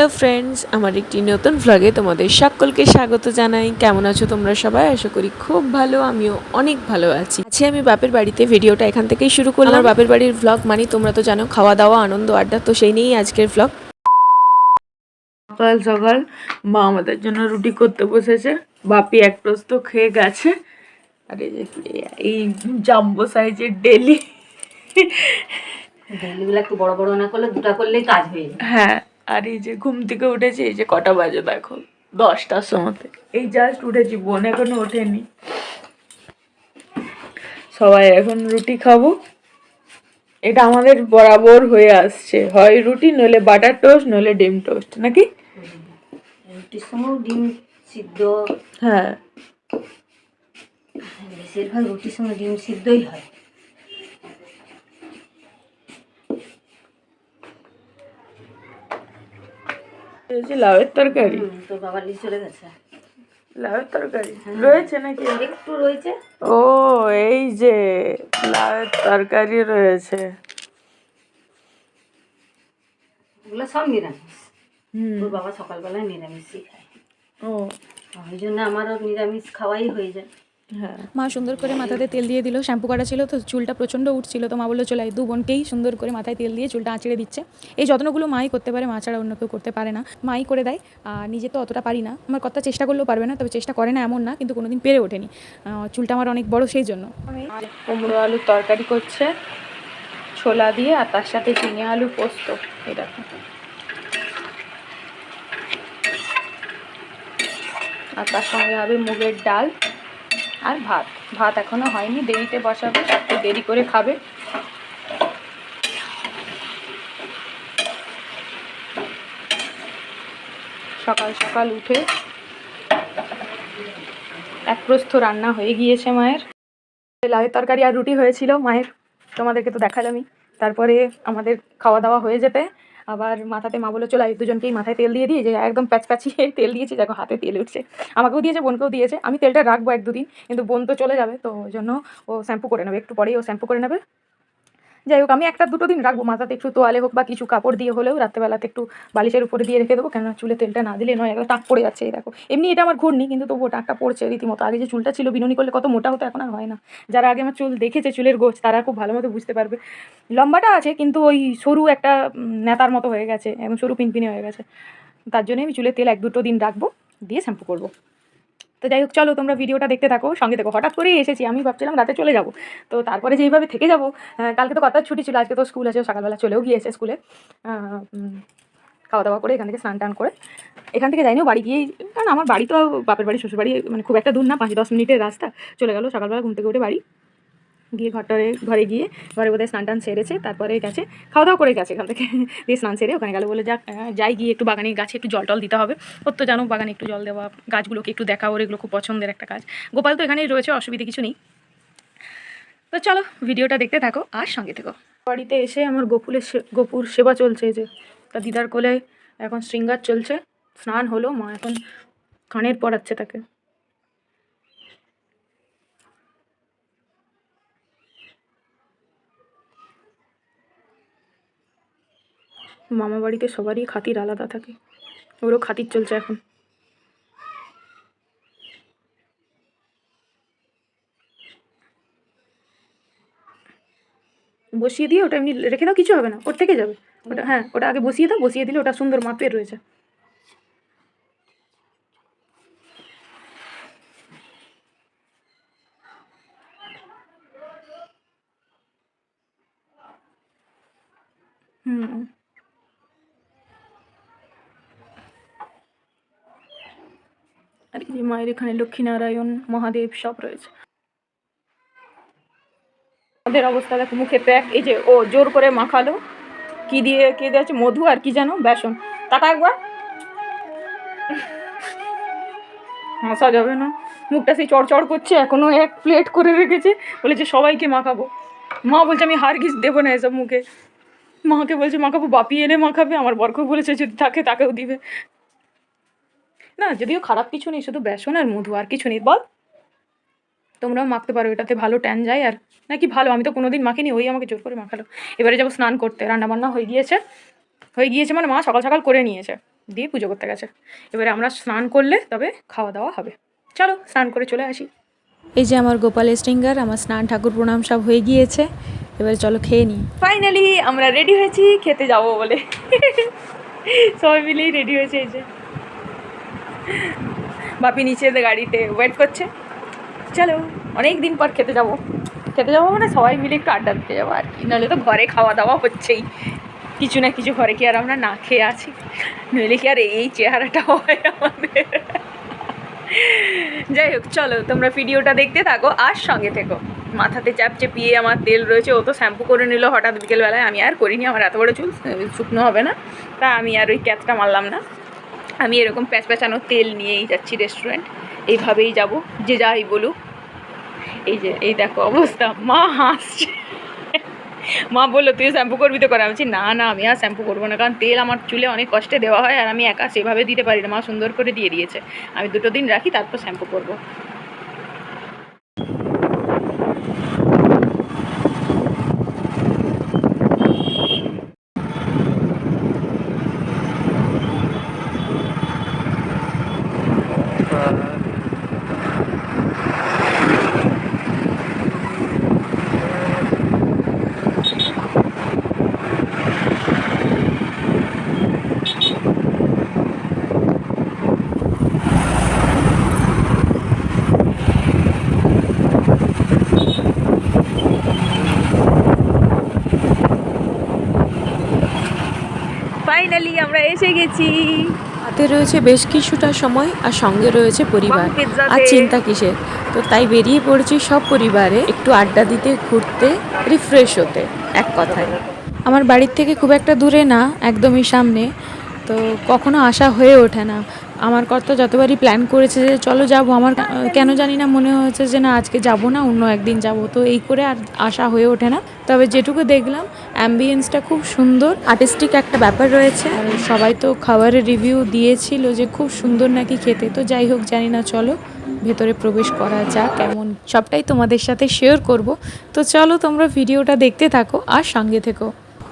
Hello friends আমার একটি নতুন ভ্লগে তোমাদের সকলকে স্বাগত জানাই। কেমন আছো তোমরা সবাই? আশা করি খুব ভালো আমিও অনেক ভালো আছি। আছি আমি বাপের বাড়িতে ভিডিওটা এখান থেকেই শুরু করলাম। আমার বাপের বাড়ির ভ্লগ মানে তোমরা তো জানো খাওয়া দাওয়া আনন্দ আড্ডা তো সেই নিয়েই আজকের ভ্লগ সকাল সকাল মা আমাদের জন্য রুটি করতে বসেছে। বাপি এক প্রস্ত খেয়ে গেছে। আর এই যে এই জাম্বো সাইজের ডেলি ডেলিগুলো একটু বড় বড় না করলে দুটা করলেই কাজ হয়ে যায়। হ্যাঁ আর এই যে ঘুম থেকে উঠেছি এই যে কটা বাজে দেখো দশটার সময় এই জাস্ট উঠেছি বোন এখনও ওঠেনি। সবাই এখন রুটি খাব। এটা আমাদের বরাবর হয়ে আসছে। হয় রুটি নইলে বাটার টোস্ট নইলে ডিম টোস্ট নাকি? রুটির সঙ্গেও ডিম সিদ্ধ। হ্যাঁ। বেশিরভাগ রুটির সঙ্গে ডিম সিদ্ধই হয়। এই লাউয়ের তরকারি। তোর বাবা নিয়ে চলে গেছে। লাউয়ের তরকারি। রয়েছে নাকি? একটু রয়েছে। ও এই যে লাউয়ের তরকারি রয়েছে। ওগুলো সব নিরামিষ। হুম। তোর বাবা সকালবেলায় নিরামিষই খায়। ও। ওই জন্য আমারও নিরামিষ খাওয়াই হয়ে যায়। মা সুন্দর করে মাথাতে তেল দিয়ে দিল শ্যাম্পু করা ছিল তো চুলটা প্রচণ্ড উঠছিল তো মা বলল চলে দু বোনকেই সুন্দর করে মাথায় তেল দিয়ে চুলটা আঁচড়ে দিচ্ছে। এই যত্নগুলো মাই করতে পারে মা ছাড়া অন্য কেউ করতে পারে না। মাই করে দেয় আর নিজে তো অতটা পারি না। আমার কথা চেষ্টা করলেও পারবে না তবে চেষ্টা করে না এমন না কিন্তু কোনোদিন পেরে ওঠেনি। চুলটা আমার অনেক বড় সেই জন্য। কুমড়ো আলুর তরকারি করছে ছোলা দিয়ে আর তার সাথে ঝিঙে আলু পোস্ত দেখো। আর তার সঙ্গে হবে মুগের ডাল। আর ভাত। ভাত এখনও হয়নি, দেরিতে বসাবে, একটু দেরি করে খাবে। সকাল সকাল উঠে এক প্রস্থ রান্না হয়ে গিয়েছে মায়ের। লাউয়ের তরকারি আর রুটি হয়েছিল মায়ের। তোমাদেরকে তো দেখালামই। তারপরে আমাদের খাওয়া দাওয়া হয়ে যেতে। আবার মাথাতে মা বলে চলে দুজনকেই মাথায় তেল দিয়ে দিয়ে যে একদম প্যাচ প্যাচিয়ে তেল দিয়েছি, দেখো হাতে তেল উঠছে। আমাকেও দিয়েছে, বোনকেও দিয়েছে। আমি তেলটা রাখব এক দুদিন, কিন্তু বোন তো চলে যাবে, তো ওই জন্য ও শ্যাম্পু করে নেবে। একটু পরেই ও শ্যাম্পু করে নেবে। যাই হোক, আমি একটা দুটো দিন রাখব। মাথাতে একটু তোয়ালে হোক বা কিছু কাপড় দিয়ে হলেও রাত্রেবেলাতে একটু বালিশের উপরে দিয়ে রেখে দেবো। কেননা চুলে তেলটা না দিলে নয়, একদম টাক পড়ে যাচ্ছে, এই দেখো। এমনি এটা আমার ঘূর্ণি, কিন্তু তবুও টাকটা পড়ছে রীতিমতো। আগে যে চুলটা ছিল, বিনুনি করলে কত মোটা হতো, এখন আর হয় না। যারা আগে আমার চুল দেখেছে, চুলের গোছ, তারা খুব ভালো মতো বুঝতে পারবে। লম্বাটা আছে, কিন্তু ওই সরু একটা নেতার মতো হয়ে গেছে এবং সরু পিনপিনে হয়ে গেছে। তার জন্য আমি চুলের তেল এক দুটো দিন রাখব, দিয়ে শ্যাম্পু করব। তো যাই হোক, চলো তোমরা ভিডিওটা দেখতে থাকো। সঙ্গে দেখো হঠাৎ করেই এসেছি। আমি ভাবছিলাম রাতে চলে যাব। তো তারপরে যেইভাবে থেকে যাব কালকে তো কথা ছুটি ছিল। আজকে তো স্কুল আছে, সকালবেলা চলেও গিয়েছে স্কুলে খাওয়া দাওয়া করে এখান থেকে স্নান টান করে। এখান থেকে যাইনিও বাড়ি গিয়েই কারণ আমার বাড়ি তো বাপের বাড়ি শ্বশুর বাড়ি মানে খুব একটা দূর না, পাঁচ দশ মিনিটের রাস্তা। চলে গেলো সকালবেলা ঘুম থেকে উঠে বাড়ি। গিয়ে ঘরটারে, ঘরে গিয়ে ঘরে বোধহয় স্নান টান সেরেছে, তারপরে গেছে খাওয়া দাওয়া করে গেছে এখান থেকে। দিয়ে স্নান সেরে ওখানে গেলো বলে যাক যাই গিয়ে একটু বাগানে গাছে একটু জল টল দিতে হবে। ওর তো জানো, বাগানে একটু জল দেওয়া, গাছগুলোকে একটু দেখা ওর এগুলো খুব পছন্দের একটা কাজ গোপাল তো এখানেই রয়েছে, অসুবিধে কিছু নেই। তো চলো, ভিডিওটা দেখতে থাকো, আর সঙ্গে থেকো। বাড়িতে এসে আমার গোপুলের গোপুর সেবা চলছে যে। তা দিদার কোলে এখন শৃঙ্গার চলছে, স্নান হলো, মা এখন কানের পড়াচ্ছে তাকে। মামা বাড়িতে সবারই খাতির আলাদা থাকে। ওরও খাতির চলছে এখন। বসিয়ে দিয়ে ওটা এমনি রেখে দাও, কিছু হবে না। ওর থেকে যাবে। ওটা হ্যাঁ ওটা আগে বসিয়ে দাও, বসিয়ে দিলে ওটা সুন্দর মাপের রয়েছে। হুম আর এই যে মায়ের এখানে লক্ষ্মীনারায়ণ মহাদেব সব রয়েছে। আমাদের অবস্থা দেখো, মুখে প্যাক, এই যে ও জোর করে মাখালো। কি দিয়ে, কে দিয়েছে? মধু আর কি জানো? বেসন। টাকা একবার। হাসা যাবে না। মুখটা সেই চড়চড় করছে, এখনও এক প্লেট করে রেখেছে। বলেছে সবাইকে মাখাবো। মা বলছে, আমি হার হারগিস দেবো না এসব মুখে। মাকে বলছে, মাখাবো, বাপি এনে মাখাবে। আমার বরকেও বলেছে, যদি থাকে তাকেও দিবে। না যদিও খারাপ কিছু নেই শুধু বেসন আর মধু আর কিছু নেই। বল। তোমরাও মাখতে পারো এটাতে ভালো ট্যান যায় আর নাকি ভালো? আমি তো কোনোদিন মাখিনি ওই আমাকে জোর করে মাখালো। এবারে যাব স্নান করতে রান্না বান্না হয়ে গিয়েছে। হয়ে গিয়েছে মানে মা সকাল সকাল করে নিয়েছে দিয়ে পুজো করতে গেছে। এবারে আমরা স্নান করলে তবে খাওয়া দাওয়া হবে। চলো স্নান করে চলে আসি। এই যে আমার গোপাল স্টিঙ্গার আমার স্নান ঠাকুর প্রণাম সব হয়ে গিয়েছে। এবার চলো খেয়ে নিই। ফাইনালি আমরা রেডি হয়েছি খেতে যাব বলে। সবাই মিলেই রেডি হয়েছে এই যে। বাপি নিচে গাড়িতে ওয়েট করছে। চলো অনেক দিন পর খেতে যাব। খেতে যাব মানে সবাই মিলে একটু আড্ডা দিতে যাব আর কি। নাহলে তো ঘরে খাওয়া দাওয়া হচ্ছেই। কিছু না কিছু ঘরে কি আর আমরা না খেয়ে আছি? নইলে কি আর এই চেহারাটা হয় আমাদের। যাই হোক, চলো, তোমরা ভিডিওটা দেখতে থাকো আর সঙ্গে থেকো। মাথাতে চাপ চেপিয়ে আমার তেল রয়েছে, ও তো শ্যাম্পু করে নিল হঠাৎ বিকেলবেলায়। আমি আর করিনি, আমার এত বড় চুল শুকনো হবে না। তা আমি আর ওই ক্যাচটা মারলাম না। আমি এরকম প্যাঁচপ্যাঁচানো তেল নিয়েই যাচ্ছি রেস্টুরেন্ট এইভাবেই যাব, যে যাই বলুক। এই যে, এই দেখো অবস্থা, মা হাসছে। মা বলল, তুই শ্যাম্পু করবি তো করে বলছি, না না, আমি আর শ্যাম্পু করব না, কারণ তেল আমার চুলে অনেক কষ্টে দেওয়া হয় আর আমি একা সেভাবে দিতে পারি না, মা সুন্দর করে দিয়ে দিয়েছে। আমি দুটো দিন রাখি, তারপর শ্যাম্পু করব। ফাইনালি আমরা এসে গেছি। হাতে রয়েছে বেশ কিছুটা সময় আর সঙ্গে রয়েছে পরিবার। আর চিন্তা কিসের? তো তাই বেরিয়ে পড়েছি সব পরিবারে একটু আড্ডা দিতে ঘুরতে রিফ্রেশ হতে এক কথায়। আমার বাড়ির থেকে খুব একটা দূরে না একদমই সামনে। তো কখনো আশা হয়ে ওঠে না। আমার কর্তা যতবারই প্ল্যান করেছে যে চলো যাব, আমার কেন জানি না মনে হয়েছে যে না, আজকে যাব না, অন্য একদিন যাব। তো এই করে আর আশা হয়ে ওঠে না। তবে যেটুকু দেখলাম অ্যাম্বিয়েন্সটা খুব সুন্দর আর্টিস্টিক একটা ব্যাপার রয়েছে। আর সবাই তো খাবারের রিভিউ দিয়েছিল যে খুব সুন্দর নাকি খেতে। তো যাই হোক, জানি না, চলো ভেতরে প্রবেশ করা যাক, কেমন সবটাই তোমাদের সাথে শেয়ার করব। তো চলো তোমরা ভিডিওটা দেখতে থাকো আর সঙ্গে থেকো।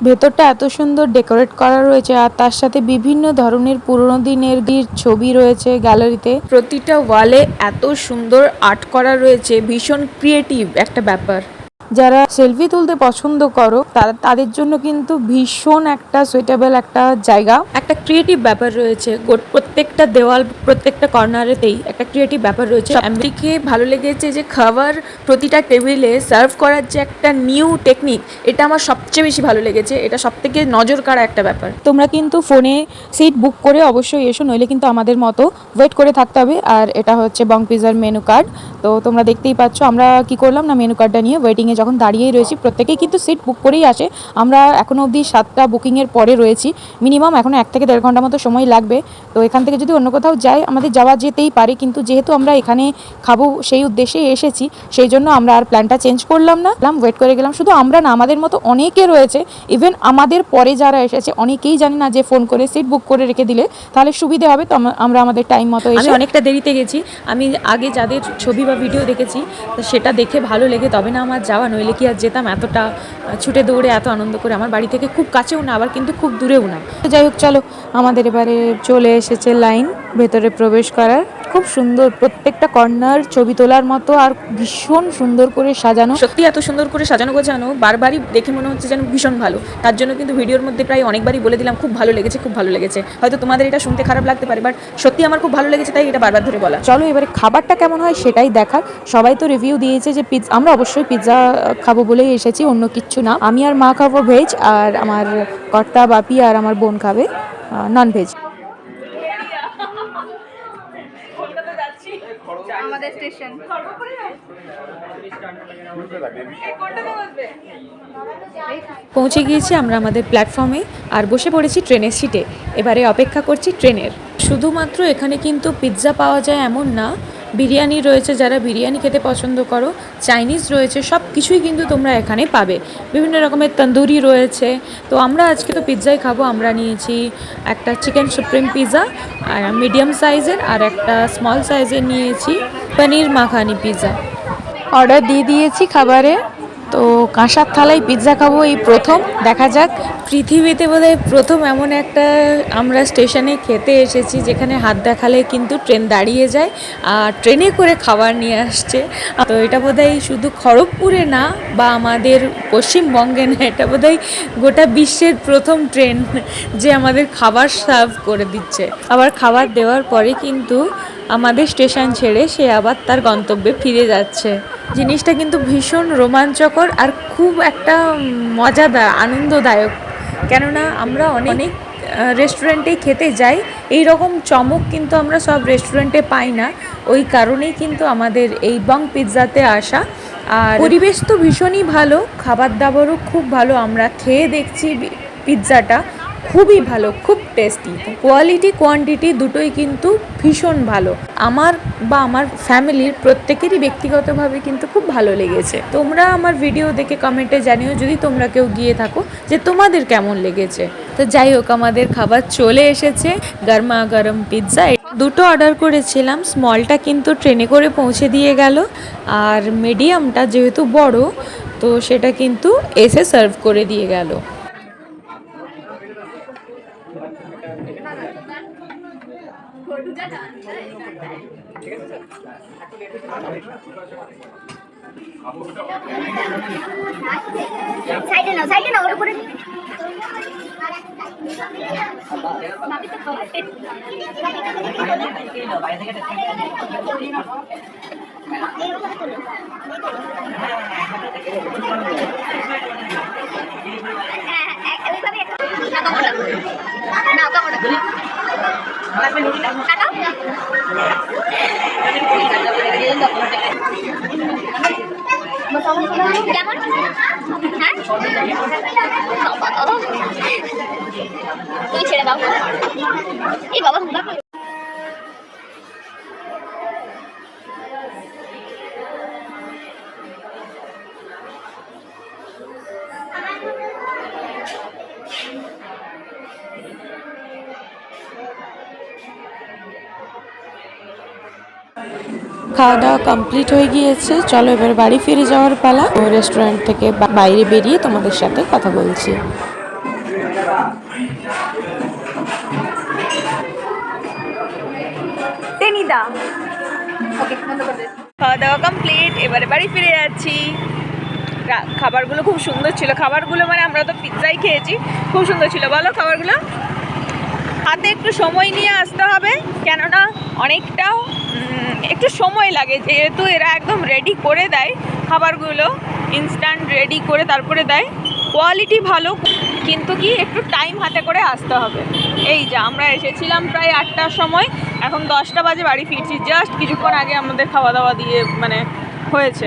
ভেতরটা এত সুন্দর ডেকোরেট করা রয়েছে আর তার সাথে বিভিন্ন ধরনের পুরনো দিনের ছবি রয়েছে গ্যালারিতে। প্রতিটা ওয়ালে এত সুন্দর আর্ট করা রয়েছে, ভীষণ ক্রিয়েটিভ একটা ব্যাপার। যারা সেলফি তুলতে পছন্দ করো তারা তাদের জন্য কিন্তু ভীষণ একটা সুইটেবল একটা জায়গা। একটা ক্রিয়েটিভ ব্যাপার রয়েছে। প্রত্যেকটা দেওয়াল প্রত্যেকটা কর্নারেতেই একটা ক্রিয়েটিভ ব্যাপার রয়েছে। আমেরিকে ভালো লেগেছে যে খাবার প্রতিটা টেবিলে সার্ভ করার যে একটা নিউ টেকনিক এটা আমার সবচেয়ে বেশি ভালো লেগেছে। এটা সব থেকে নজর কাড়া একটা ব্যাপার। তোমরা কিন্তু ফোনে সিট বুক করে অবশ্যই এসো নইলে কিন্তু আমাদের মতো ওয়েট করে থাকতে হবে। আর এটা হচ্ছে বং পিজার মেনু কার্ড তো তোমরা দেখতেই পাচ্ছ আমরা কি করলাম না মেনু কার্ডটা নিয়ে ওয়েটিংয়ে যখন দাঁড়িয়েই রয়েছি, প্রত্যেকেই কিন্তু সিট বুক করেই আসে। আমরা এখনও অবধি সাতটা বুকিংয়ের পরে রয়েছি। মিনিমাম এখনও এক থেকে দেড় ঘণ্টা মতো সময় লাগবে। তো এখান থেকে যদি অন্য কোথাও যাই, আমাদের যাওয়া যেতেই পারে। কিন্তু যেহেতু আমরা এখানে খাব সেই উদ্দেশ্যে এসেছি, সেই জন্য আমরা আর প্ল্যানটা চেঞ্জ করলাম না। ওয়েট করে গেলাম। শুধু আমরা না, আমাদের মতো অনেকে রয়েছে। ইভেন আমাদের পরে যারা এসেছে, অনেকেই জানে না যে ফোন করে সিট বুক করে রেখে দিলে, তাহলে সুবিধে হবে। তো আমরা আমাদের টাইম মতো এসে অনেকটা দেরিতে গেছি। আমি আগে যাদের ছবি বা ভিডিও দেখেছি সেটা দেখে ভালো লেগে, তবে না আমার যাওয়া নইলে কি আর যেতাম? এতটা ছুটে দৌড়ে এত আনন্দ করে আমার বাড়ি থেকে খুব কাছেও না, আবার কিন্তু খুব দূরেও না। যাই হোক, চলো, আমাদের এবারে চলে এসেছে লাইন, ভেতরে প্রবেশ করার। খুব সুন্দর প্রত্যেকটা কর্নার ছবি তোলার মতো আর ভীষণ সুন্দর করে সাজানো। সত্যি এত সুন্দর করে সাজানো গোছানো বারবারই দেখে মনে হচ্ছে যেন ভীষণ ভালো। তার জন্য কিন্তু ভিডিওর মধ্যে প্রায় অনেকবারই বলে দিলাম খুব ভালো লেগেছে খুব ভালো লেগেছে। হয়তো তোমাদের এটা শুনতে খারাপ লাগতে পারে বাট সত্যি আমার খুব ভালো লেগেছে তাই এটা বারবার ধরে বলা। চলো এবারে খাবারটা কেমন হয় সেটাই দেখার। সবাই তো রিভিউ দিয়েছে যে পিৎজা আমরা অবশ্যই পিৎজা খাব বলেই এসেছি অন্য কিচ্ছু না। আমি আর মা খাব ভেজ আর আমার কর্তা বাপি আর আমার বোন খাবে নন ভেজ আমাদের স্টেশন। পৌঁছে গিয়েছি আমরা আমাদের প্ল্যাটফর্মে, আর বসে পড়েছি ট্রেনের সিটে। এবারে অপেক্ষা করছি ট্রেনের। শুধুমাত্র এখানে কিন্তু পিৎজা পাওয়া যায় এমন না বিরিয়ানি রয়েছে, যারা বিরিয়ানি খেতে পছন্দ করো, চাইনিজ রয়েছে সব কিছুই কিন্তু তোমরা এখানে পাবে। বিভিন্ন রকমের তন্দুরি রয়েছে। তো আমরা আজকে তো পিৎজাই খাব, আমরা নিয়েছি একটা চিকেন সুপ্রিম পিৎজা আর মিডিয়াম সাইজের আর একটা স্মল সাইজের নিয়েছি, পনির মাখানি পিৎজা অর্ডার দিয়ে দিয়েছি খাবারে। তো কাঁসার থালায় পিৎজা খাব এই প্রথম। দেখা যাক, পৃথিবীতে বোধহয় প্রথম এমন একটা আমরা স্টেশনে খেতে এসেছি যেখানে হাত দেখালে কিন্তু ট্রেন দাঁড়িয়ে যায় আর ট্রেনে করে খাবার নিয়ে আসছে। তো এটা বোধহয় শুধু খড়গপুরে না বা আমাদের পশ্চিমবঙ্গে না, এটা বোধহয় গোটা বিশ্বের প্রথম ট্রেন যে আমাদের খাবার সার্ভ করে দিচ্ছে। আবার খাবার দেওয়ার পরে কিন্তু আমাদের স্টেশন ছেড়ে সে আবার তার গন্তব্যে ফিরে যাচ্ছে। জিনিসটা কিন্তু ভীষণ রোমাঞ্চকর আর খুব একটা মজাদার আনন্দদায়ক। কেননা আমরা অনেক রেস্টুরেন্টেই খেতে যাই। এই রকম চমক কিন্তু আমরা সব রেস্টুরেন্টে পাই না। ওই কারণেই কিন্তু আমাদের এই বং পিৎজাতে আসা। আর পরিবেশ তো ভীষণই ভালো খাবার দাবারও খুব ভালো। আমরা খেয়ে দেখছি পিৎজাটা খুবই ভালো, খুব টেস্টি কোয়ালিটি কোয়ান্টিটি দুটোই কিন্তু ভীষণ ভালো। আমার বা আমার ফ্যামিলির প্রত্যেকেরই ব্যক্তিগতভাবে কিন্তু খুব ভালো লেগেছে। তোমরা আমার ভিডিও দেখে কমেন্টে জানিও যদি তোমরা কেউ গিয়ে থাকো যে তোমাদের কেমন লেগেছে। তো যাই হোক, আমাদের খাবার চলে এসেছে গরমা গরম পিৎজা দুটো অর্ডার করেছিলাম স্মলটা কিন্তু ট্রেনে করে পৌঁছে দিয়ে গেল। আর মিডিয়ামটা যেহেতু বড়, তো সেটা কিন্তু এসে সার্ভ করে দিয়ে গেল। সাইডে নাও সাইডে নাও ওর উপরে। হ্যাঁ, হ্যাঁ, কেমন? হ্যাঁ? তুই ছেড়ে দাও। এই বাবা খাওয়া দাওয়া কমপ্লিট হয়ে গিয়েছে। চলো এবার বাড়ি ফিরে যাওয়ার পালা। রেস্টুরেন্ট থেকে বাইরে বেরিয়ে তোমাদের সাথে কথা বলছি। খাওয়া দাওয়া কমপ্লিট এবারে বাড়ি ফিরে যাচ্ছি। খাবারগুলো খুব সুন্দর ছিল। খাবারগুলো মানে আমরা তো পিৎজাই খেয়েছি। খুব সুন্দর ছিল। বলো খাবারগুলো। হাতে একটু সময় নিয়ে আসতে হবে, কেননা অনেকটা একটু সময় লাগে। যেহেতু এরা একদম রেডি করে দেয় খাবারগুলো ইনস্ট্যান্ট রেডি করে তারপরে দেয়। কোয়ালিটি ভালো, কিন্তু কি একটু টাইম হাতে করে আসতে হবে। এই যা, আমরা এসেছিলাম প্রায় আটটার সময়, এখন দশটা বাজে বাড়ি ফিরছি। জাস্ট কিছুক্ষণ আগে আমাদের খাওয়া দাওয়া দিয়ে মানে হয়েছে।